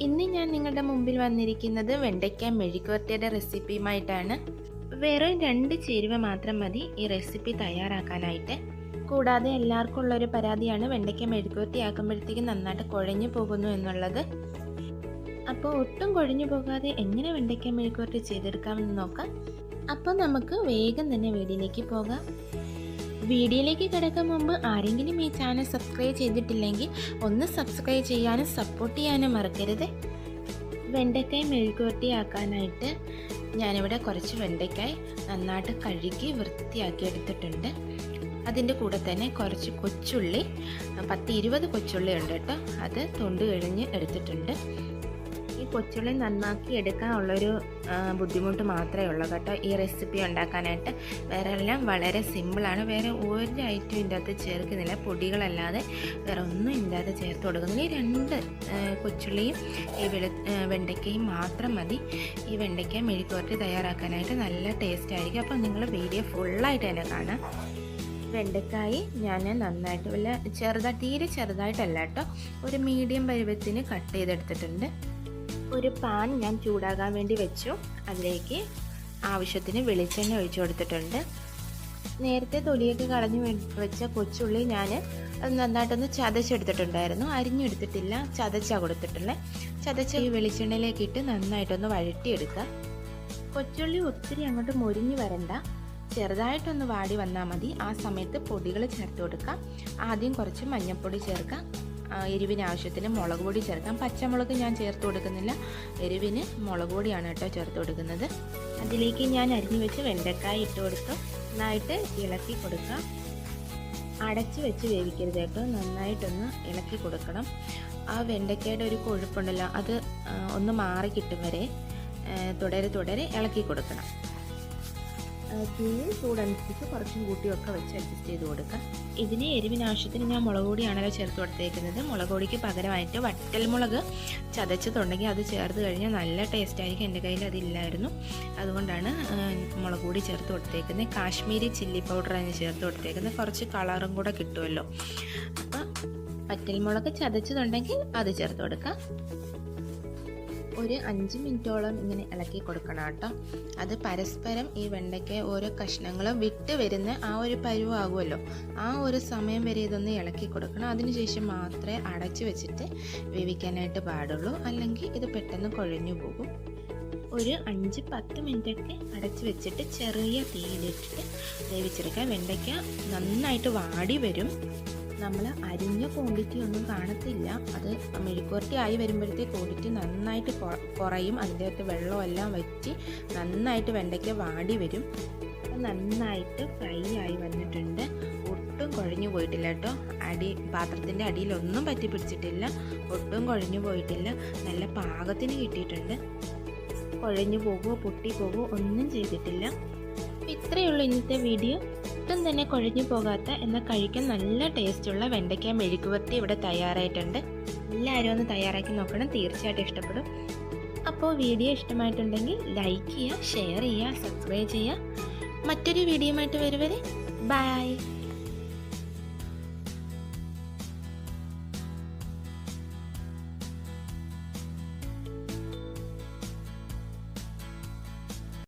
ഇന്ന് ഞാൻ നിങ്ങളുടെ മുമ്പിൽ വന്നിരിക്കുന്നത് വെണ്ടയ്ക്ക മെഴുക്കുവരട്ടിയുടെ റെസിപ്പിയുമായിട്ടാണ്. വെറും രണ്ട് ചേരുവ മാത്രം മതി ഈ റെസിപ്പി തയ്യാറാക്കാനായിട്ട്. കൂടാതെ എല്ലാവർക്കും ഉള്ളൊരു പരാതിയാണ് വെണ്ടയ്ക്ക മെഴുക്കുവരട്ടി ആക്കുമ്പോഴത്തേക്കും നന്നായിട്ട് കുഴഞ്ഞു പോകുന്നു എന്നുള്ളത്. അപ്പോൾ ഒട്ടും കുഴഞ്ഞു പോകാതെ എങ്ങനെ വെണ്ടയ്ക്ക മെഴുക്കുവരട്ടി ചെയ്തെടുക്കാമെന്ന് നോക്കാം. അപ്പോൾ നമുക്ക് വേഗം തന്നെ വീടിലേക്ക് പോകാം. വീഡിയോയിലേക്ക് കിടക്കാൻ മുമ്പ് ആരെങ്കിലും ഈ ചാനൽ സബ്സ്ക്രൈബ് ചെയ്തിട്ടില്ലെങ്കിൽ ഒന്ന് സബ്സ്ക്രൈബ് ചെയ്യാനും സപ്പോർട്ട് ചെയ്യാനും മറക്കരുത്. വെണ്ടക്കായ് മെഴുകുവട്ടിയാക്കാനായിട്ട് ഞാനിവിടെ കുറച്ച് വെണ്ടയ്ക്കായ് നന്നായിട്ട് കഴുകി വൃത്തിയാക്കി എടുത്തിട്ടുണ്ട്. അതിന്റെ കൂടെ തന്നെ കുറച്ച് കൊച്ചുള്ളി പത്ത് ഇരുപത് കൊച്ചുള്ളി ഉണ്ട് കേട്ടോ. അത് തൊണ്ട് കഴിഞ്ഞ് എടുത്തിട്ടുണ്ട്. കൊച്ചുള്ളി നന്നാക്കി എടുക്കാനുള്ളൊരു ബുദ്ധിമുട്ട് മാത്രമേ ഉള്ളൂ കേട്ടോ. ഈ റെസിപ്പി ഉണ്ടാക്കാനായിട്ട്. വേറെ എല്ലാം വളരെ സിമ്പിളാണ് വേറെ ഒരു ഐറ്റം ഇതിന്റെ അകത്ത് ചേർക്കുന്നില്ല. പൊടികളല്ലാതെ വേറെ ഒന്നും ഇതിന്റെ അകത്ത് ചേർത്ത് കൊടുക്കുന്നില്ല. ഈ രണ്ട് കൊച്ചുള്ളിയും ഈ വെളു വെണ്ടയ്ക്കയും മാത്രം മതി. ഈ വെണ്ടയ്ക്ക മെഴുക്കുവരട്ടി തയ്യാറാക്കാനായിട്ട് നല്ല ടേസ്റ്റ് ആയിരിക്കും. അപ്പോൾ നിങ്ങൾ വീഡിയോ ഫുള്ളായിട്ട് തന്നെ കാണാം വെണ്ടക്കായി ഞാൻ നന്നായിട്ട് വല്ല ചെറുതായി തീരെ ചെറുതായിട്ടല്ല കേട്ടോ. ഒരു മീഡിയം പരുവത്തിന് കട്ട് ചെയ്തെടുത്തിട്ടുണ്ട്. ഒരു പാൻ ഞാൻ ചൂടാകാൻ വേണ്ടി വെച്ചു. അതിലേക്ക് ആവശ്യത്തിന് വെളിച്ചെണ്ണ ഒഴിച്ചു കൊടുത്തിട്ടുണ്ട്. നേരത്തെ തൊലിയൊക്കെ കളഞ്ഞു വെച്ച കൊച്ചുള്ളി ഞാൻ നന്നായിട്ടൊന്ന് ചതച്ചെടുത്തിട്ടുണ്ടായിരുന്നു. അരിഞ്ഞെടുത്തിട്ടില്ല. ചതച്ചാണ് കൊടുത്തിട്ടുള്ളത് ചതച്ച ഈ വെളിച്ചെണ്ണയിലേക്ക് ഇട്ട് നന്നായിട്ടൊന്ന് വഴറ്റിയെടുക്കുക. കൊച്ചുള്ളി ഒത്തിരി അങ്ങോട്ട് മൊരിഞ്ഞു വരണ്ട. ചെറുതായിട്ടൊന്ന് വാടി വന്നാൽ മതി. ആ സമയത്ത് പൊടികൾ ചേർത്ത് കൊടുക്കാം ആദ്യം കുറച്ച് മഞ്ഞൾപ്പൊടി ചേർക്കാം ആ, എരിവിന് ആവശ്യത്തിന് മുളക് പൊടി ചേർക്കാം. പച്ചമുളക് ഞാൻ ചേർത്ത് കൊടുക്കുന്നില്ല. എരിവിന് മുളക് പൊടിയാണ് കേട്ടോ ചേർത്ത് കൊടുക്കുന്നത്. അതിലേക്ക് ഞാൻ അരിഞ്ഞു വെച്ച് വെണ്ടക്കായ ഇട്ട് കൊടുത്തു നന്നായിട്ട് ഇളക്കി കൊടുക്കാം. അടച്ച് വെച്ച് വേവിക്കരുത് കേട്ടോ. നന്നായിട്ടൊന്ന് ഇളക്കി കൊടുക്കണം. ആ വെണ്ടയ്ക്കയുടെ ഒരു കൊഴുപ്പുണ്ടല്ലോ അത് ഒന്ന് മാറി കിട്ടും വരെ തുടരെ തുടരെ ഇളക്കി കൊടുക്കണം. തീയും ചൂടനുസരിച്ച് കുറച്ചും കൂട്ടിയൊക്കെ വെച്ച് അഡ്ജസ്റ്റ് ചെയ്ത് കൊടുക്കാം. ഇതിന് എരിവിനാവശ്യത്തിന് ഞാൻ മുളക് പൊടിയാണല്ലോ ചേർത്ത് കൊടുത്തേക്കുന്നത്. മുളക് പൊടിക്ക് പകരമായിട്ട് വറ്റൽമുളക് ചതച്ചതുണ്ടെങ്കിൽ അത് ചേർത്ത് കഴിഞ്ഞാൽ നല്ല ടേസ്റ്റ് ആയിരിക്കും. എന്റെ കയ്യിൽ അതില്ലായിരുന്നു. അതുകൊണ്ടാണ് മുളക് പൊടി ചേർത്ത് കൊടുത്തേക്കുന്നത്. കാശ്മീരി ചില്ലി പൗഡറാണ് ചേർത്ത് കൊടുത്തേക്കുന്നത്. കുറച്ച് കളറും കൂടെ കിട്ടുമല്ലോ. അപ്പം വറ്റൽമുളക് ചതച്ചതുണ്ടെങ്കിൽ അത് ചേർത്ത് കൊടുക്കാം. ഒരു അഞ്ച് മിനിറ്റോളം ഇങ്ങനെ ഇളക്കി കൊടുക്കണം കേട്ടോ. അത് പരസ്പരം ഈ വെണ്ടയ്ക്ക ഓരോ കഷ്ണങ്ങളും വിട്ട് വരുന്ന ആ ഒരു പരുവാകുമല്ലോ. ആ ഒരു സമയം വരെ ഇതൊന്ന് ഇളക്കി കൊടുക്കണം. അതിനുശേഷം മാത്രമേ അടച്ചു വെച്ചിട്ട് വേവിക്കാനായിട്ട് പാടുള്ളൂ. അല്ലെങ്കിൽ ഇത് പെട്ടെന്ന് കുഴഞ്ഞു പോകും. ഒരു അഞ്ച് പത്ത് മിനിറ്റൊക്കെ അടച്ചു വെച്ചിട്ട് ചെറിയ തീയിലിട്ടിട്ട് വേവിച്ചെടുക്കാം വെണ്ടയ്ക്ക നന്നായിട്ട് വാടി വരും. നമ്മൾ അരിഞ്ഞ ക്വാണ്ടിറ്റി ഒന്നും കാണത്തില്ല. അത് മെഴുക്കുവരട്ടി ആയി വരുമ്പോഴത്തെ ക്വാണ്ടിറ്റി നന്നായിട്ട് കുറയും. അതിന്റെ അകത്ത് വെള്ളമെല്ലാം വറ്റി നന്നായിട്ട് വെണ്ടയ്ക്ക വാടി വരും. അപ്പം നന്നായിട്ട് ഫ്രൈ ആയി വന്നിട്ടുണ്ട്. ഒട്ടും കുഴഞ്ഞു പോയിട്ടില്ല കേട്ടോ. അടി പാത്രത്തിന്റെ അടിയിലൊന്നും പറ്റി പിടിച്ചിട്ടില്ല. ഒട്ടും കുഴഞ്ഞു പോയിട്ടില്ല. നല്ല പാകത്തിന് കിട്ടിയിട്ടുണ്ട്. കുഴഞ്ഞു പോകുമോ പൊട്ടി പോകുമോ ഒന്നും ചെയ്തിട്ടില്ല. ഇത്രയേ ഉള്ളൂ ഇന്നത്തെ വീഡിയോ ഒട്ടും തന്നെ കുഴഞ്ഞു പോകാത്ത എന്നാൽ കഴിക്കാൻ നല്ല ടേസ്റ്റുള്ള വെണ്ടയ്ക്ക മെഴുകുവരട്ടി ഇവിടെ തയ്യാറായിട്ടുണ്ട്. എല്ലാവരും ഒന്ന് തയ്യാറാക്കി നോക്കണം. തീർച്ചയായിട്ടും ഇഷ്ടപ്പെടും. അപ്പോൾ വീഡിയോ ഇഷ്ടമായിട്ടുണ്ടെങ്കിൽ ലൈക്ക് ചെയ്യുക ഷെയർ ചെയ്യുക സബ്സ്ക്രൈബ് ചെയ്യുക. മറ്റൊരു വീഡിയോ ആയിട്ട് വരുവരെ ബൈ